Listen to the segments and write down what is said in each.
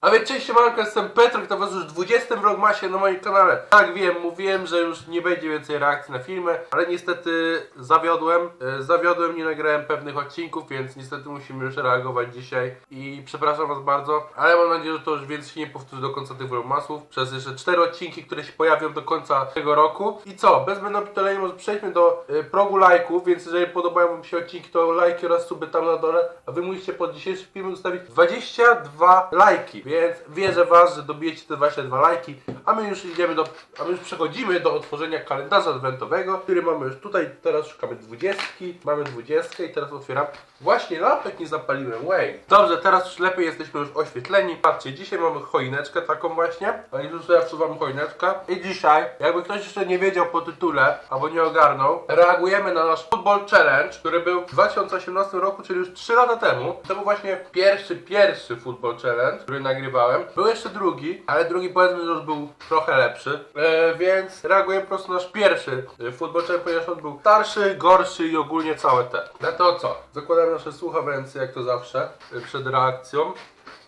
A więc cześć, siemanko, jestem Petrek, to was już w 20 vlogmasie na moim kanale. Tak wiem, mówiłem, że już nie będzie więcej reakcji na filmy, ale niestety zawiodłem. E, Zawiodłem, nie nagrałem pewnych odcinków, więc niestety musimy już reagować dzisiaj. I przepraszam was bardzo, ale mam nadzieję, że to już więcej się nie powtórzy do końca tych vlogmasów. Przez jeszcze 4 odcinki, które się pojawią do końca tego roku. I co, bez zbędnego pitolenia może przejdźmy do e, progu lajków, więc jeżeli podobają wam się odcinki, to lajki oraz suby tam na dole. A wy musicie pod dzisiejszym filmem zostawić 22 lajki, więc wierzę was, że dobijecie te 22 lajki, a my już idziemy do, a my już przechodzimy do otworzenia kalendarza adwentowego, który mamy już tutaj, teraz szukamy 20, mamy 20 i teraz otwieram. Właśnie lampek nie zapaliłem, way. Dobrze, teraz już lepiej jesteśmy już oświetleni. Patrzcie, dzisiaj mamy choineczkę taką właśnie, a już sobie wsuwam choineczkę. I dzisiaj, jakby ktoś jeszcze nie wiedział po tytule, albo nie ogarnął, reagujemy na nasz Football Challenge, który był w 2018 roku, czyli już 3 lata temu. To był właśnie pierwszy, pierwszy Football Challenge, który nagrywałem. Był jeszcze drugi, ale drugi powiedzmy, że już był trochę lepszy. E, więc reagujemy po prostu na nasz pierwszy e, Football Challenge, ponieważ on był starszy, gorszy i ogólnie całe te. Na to co? Zakładamy nasze słuchawęce, jak to zawsze, e, przed reakcją.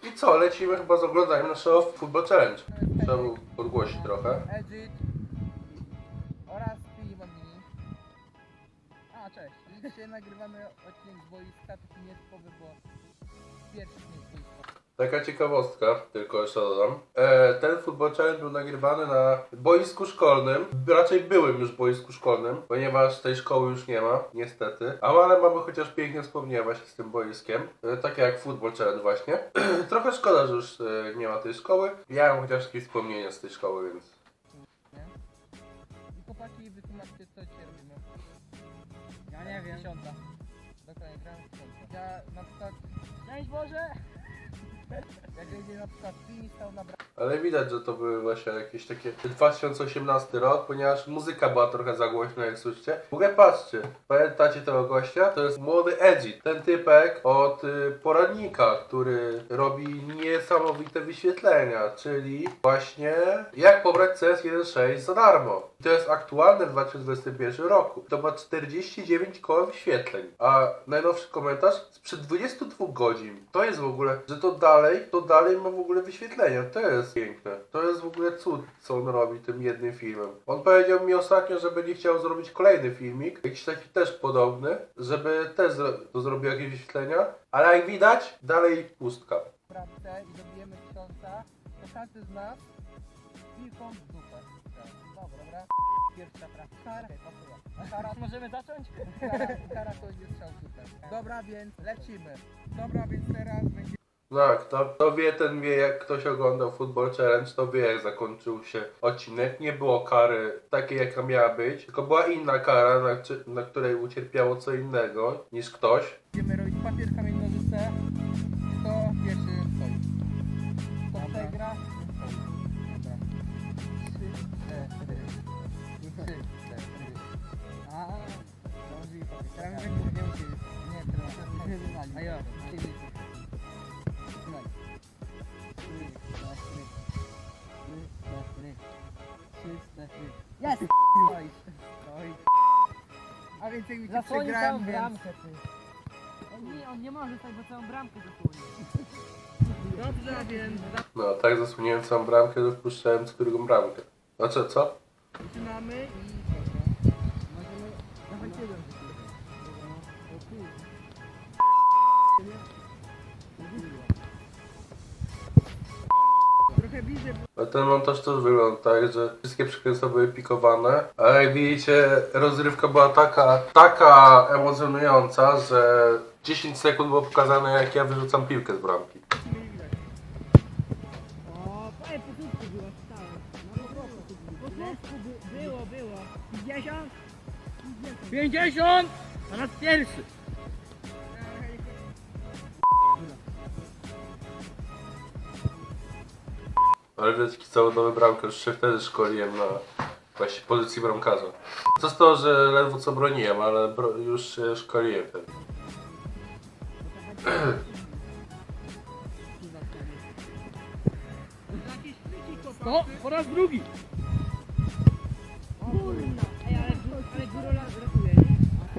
I co? Lecimy chyba z oglądaniem naszego Football Challenge. Trzeba podgłosić trochę. Edit oraz Filip Mini. A, cześć. Dzisiaj nagrywamy odcinek z boiska, taki nietypowy, bo pierwszy z boiska. Taka ciekawostka, tylko jeszcze dodam. E, ten Football Challenge był nagrywany na boisku szkolnym, raczej byłym już boisku szkolnym, ponieważ tej szkoły już nie ma, niestety. A ale mamy chociaż piękne wspomnienia właśnie z tym boiskiem, e, takie jak Football Challenge właśnie. Trochę szkoda, że już e, nie ma tej szkoły. Ja mam chociaż jakieś wspomnienia z tej szkoły, więc... I chłopaki, wytłumaczcie co dzisiaj robimy. Ja nie wiem. Dziesiąta. Dokładnie, gramy w. Ja na przykład, Szczęść Boże! Ha ha ha. Ale widać, że to były właśnie jakieś takie 2018 rok, ponieważ muzyka była trochę za głośna, jak słyszycie. W ogóle patrzcie, pamiętacie tego gościa? To jest młody Edgy, ten typek od y, poradnika, który robi niesamowite wyświetlenia, czyli właśnie jak pobrać CS 1.6 za darmo. I to jest aktualne w 2021 roku. To ma 49 koła wyświetleń, a najnowszy komentarz sprzed 22 godzin. To jest w ogóle, że to dalej, to dalej ma w ogóle wyświetlenia. To jest piękne. To jest w ogóle cud, co on robi tym jednym filmem. On powiedział mi ostatnio, że będzie chciał zrobić kolejny filmik, jakiś taki też podobny, żeby też zro to zrobił jakieś wyświetlenia, ale jak widać, dalej pustka. w bramce i dobijemy tysiąca, to każdy z nas piłką w dupę. Dobra, dobra. Pierwsza praca. Kara, pasuje. Kara, Możemy zacząć? kara to jest. Dobra, więc lecimy. Dobra, więc teraz będzie Tak, to, to wie, ten wie, jak ktoś oglądał Football Challenge, to wie, jak zakończył się odcinek. Nie było kary takiej, jaka miała być, tylko była inna kara, na, na której ucierpiało co innego niż ktoś. Będziemy robić papier, kamień, A więc jakby cię Zasłonił całą przegrałem, więc... bramkę, ty. On nie, on nie może stać, bo całą bramkę zasłonił. Dobrze, więc No, tak zasłoniłem całą bramkę, że wpuszczałem co drugą bramkę. Znaczy, co? zaczynamy i... ten montaż też wygląda tak, że wszystkie przekręsy były pikowane, ale jak widzicie, rozrywka była taka, taka emocjonująca, że 10 sekund było pokazane, jak ja wyrzucam piłkę z bramki. Było, było. 50? 50! Po raz pierwszy. Całodowe bramkę już się wtedy szkoliłem na właśnie pozycji bramkarza. Co z to, że ledwo co broniłem, ale bro, już się szkoliłem wtedy. No, po raz drugi.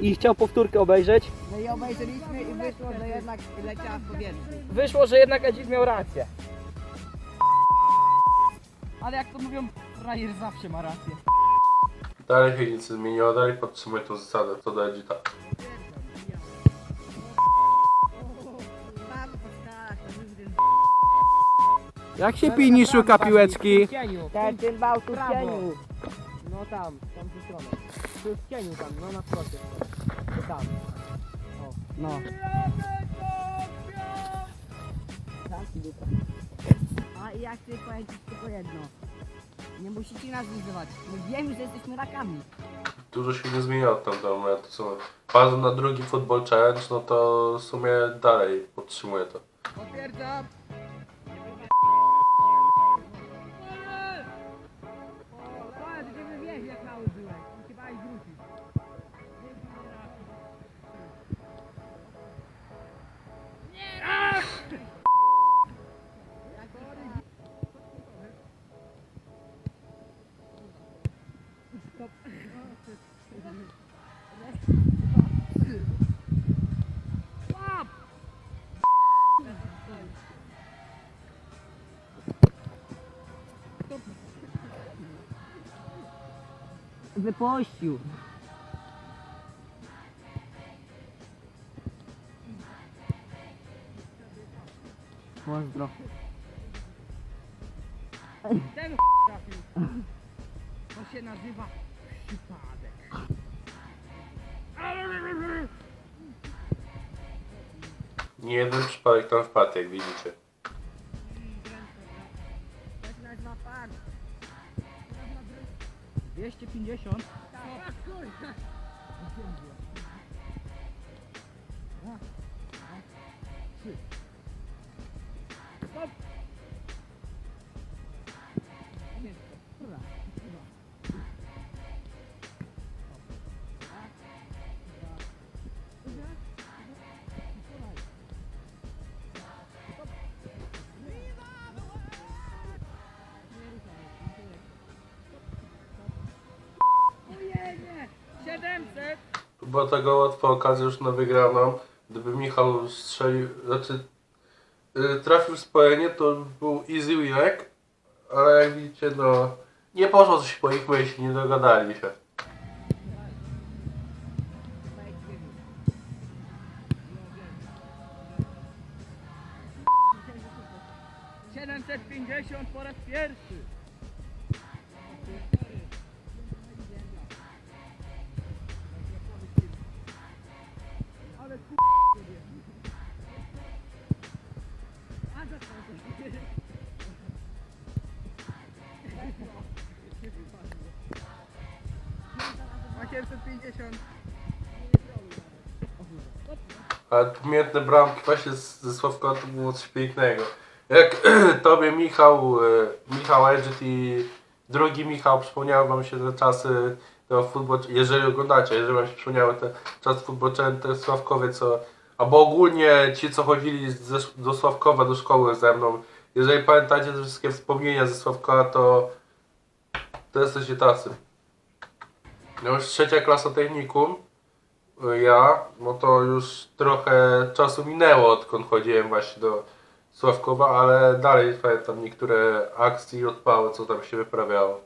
I chciał powtórkę obejrzeć. No i obejrzeliśmy i wyszło, że jednak leciała w powietrzu. Wyszło, że jednak Edzik miał rację. Ale jak to mówią, frajer zawsze ma rację. Dalej się nic nie zmieniło, dalej podtrzymuję tą zasadę, co do Edita. Jak się pini szuka piłeczki? W cieniu. Ten, ten bał tu w Prawo. cieniu. No tam, tam tu stronę. Tu w cieniu tam, no na procie. To tam. O, no. A ja chcę powiedzieć tylko jedno. Nie musicie nas wyzywać. My wiemy, że jesteśmy rakami. Dużo się nie zmieniło od tamtego momentu. Co wchodzę na drugi Football Challenge, no to w sumie dalej podtrzymuję to. Potwierdzam. Wypuścił. Pozdro. Ten trafił. To się nazywa. Nie jeden przypadek tam wpadł, jak widzicie. Się nazywa fakt. 250. Ojej, Była tego łatwa okazja już na wygraną. Gdyby Michał strzelił, znaczy y, trafił spojenie, to był easy winek, ale jak widzicie, no nie poszło coś po ich myśli, nie dogadali się. Siedemset pięćdziesiąt po raz pierwszy. 750. Ale pamiętne bramki właśnie z- ze Sławka to było coś pięknego. Jak tobie Michał, e, Michał Edget i drugi Michał przypomniały wam się te czasy tego futbol, jeżeli oglądacie, jeżeli wam się przypomniały te czasy futbolczany, te Sławkowie co, albo ogólnie ci co chodzili ze, do Sławkowa do szkoły ze mną, jeżeli pamiętacie te wszystkie wspomnienia ze Sławka, to to jesteście tacy. No już trzecia klasa technikum, ja, no to już trochę czasu minęło, odkąd chodziłem właśnie do Sławkowa, ale dalej pamiętam niektóre akcje i odpały, co tam się wyprawiało.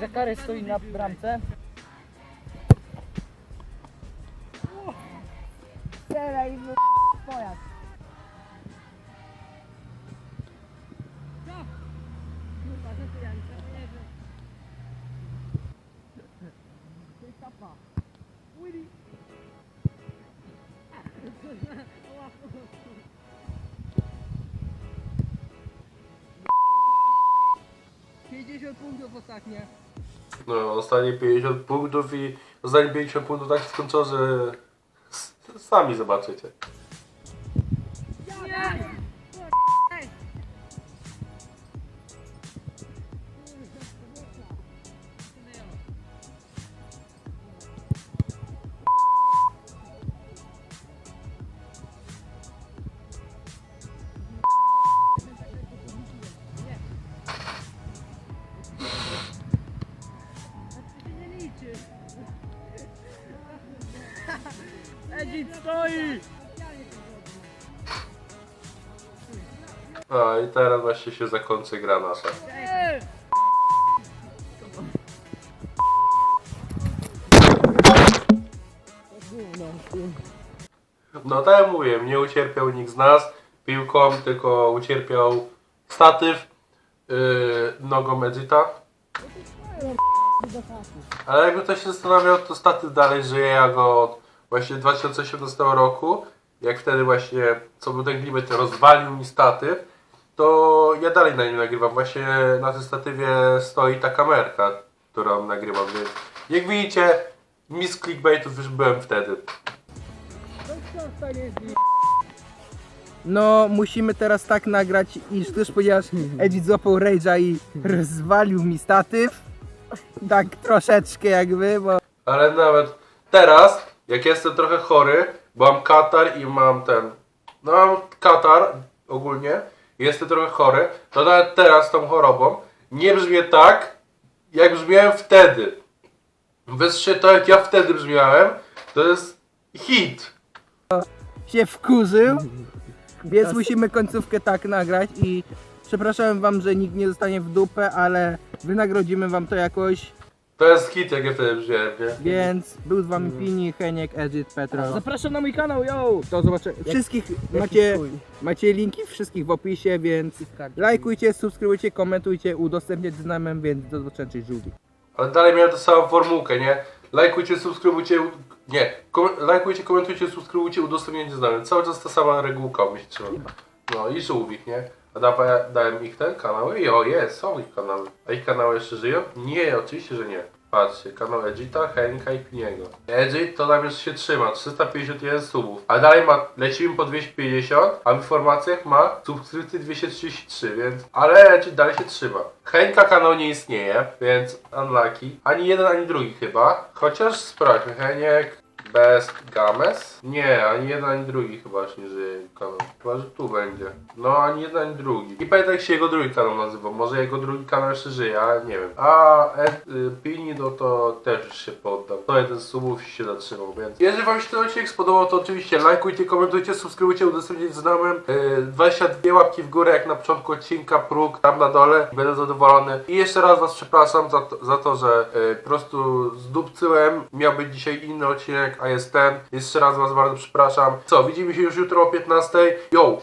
Zakary stoi na bramce. Strzelaj w pojazd. Pięćdziesiąt punktów ostatnie. No, ostatnie 50 punktów i ostatnie 50 punktów tak skończyło, że sami zobaczycie. Edit stoi! No i teraz właśnie się zakończy gra nasza. No tak jak mówiłem, nie ucierpiał nikt z nas piłką, tylko ucierpiał statyw yy, nogą Edita. Ale jakby ktoś się zastanawiał, to statyw dalej żyje, ja go od właśnie 2018 roku, jak wtedy właśnie, co był ten limit, rozwalił mi statyw, to ja dalej na nim nagrywam. Właśnie na tym statywie stoi ta kamerka, którą nagrywam, więc jak widzicie, mis clickbaitów już byłem wtedy. No, musimy teraz tak nagrać, iż ty już powiedziałeś, Edit złapał Rage'a i rozwalił mi statyw. Tak troszeczkę jakby, bo... Ale nawet teraz, jak jestem trochę chory, bo mam katar i mam ten. No mam katar ogólnie, jestem trochę chory, to nawet teraz tą chorobą nie brzmię tak, jak brzmiałem wtedy. Wyższe to jak ja wtedy brzmiałem, to jest hit. się wkurzył, więc musimy końcówkę tak nagrać i przepraszam wam, że nikt nie zostanie w dupę, ale wynagrodzimy wam to jakoś, To jest hit, jak ja wtedy brzmiałem, nie? więc był z wami Pini, Heniek, Edit, Petro. Zapraszam na mój kanał, yo! Do zobaczenia. Wszystkich macie, macie linki wszystkich w opisie, więc lajkujcie, subskrybujcie, komentujcie, udostępniać znajomym, więc do zobaczenia, cześć żółwi. Ale dalej miałem tę samą formułkę, nie? Lajkujcie, subskrybujcie, u- nie, kom lajkujcie, komentujcie, subskrybujcie, udostępniajcie znamy. Cały czas ta sama regułka mi się trzyma. No i żółwik, nie? A da, dałem ich te kanały? Jo, jest, są ich kanały. A ich kanały jeszcze żyją? Nie, oczywiście, że nie. Patrzcie, kanał Edgita, Henka i Piniego. Edgit to tam już się trzyma, 351 subów. A dalej ma, lecimy po 250, a w informacjach ma subskrypcji 233, więc... Ale Edgit dalej się trzyma. Henka kanał nie istnieje, więc unlucky. Ani jeden, ani drugi chyba. Chociaż sprawdźmy, Heniek... Best Games? Nie, ani jeden, ani drugi chyba już nie żyje kanał. Chyba, że tu będzie. No, ani jeden, ani drugi. I pamiętam jak się jego drugi kanał nazywał. Może jego drugi kanał jeszcze żyje, ale nie wiem. A Ed, y, Pini, no to też się poddał. To jeden z subów się zatrzymał, więc... Jeżeli wam się ten odcinek spodobał, to oczywiście lajkujcie, komentujcie, subskrybujcie, udostępniajcie znajomym. Y, 22 łapki w górę, jak na początku odcinka, próg tam na dole. Będę zadowolony. I jeszcze raz was przepraszam za to, za to że y, po prostu zdupcyłem. Miał być dzisiaj inny odcinek, a jest ten. Jeszcze raz was bardzo przepraszam. Co, widzimy się już jutro o 15. Yo!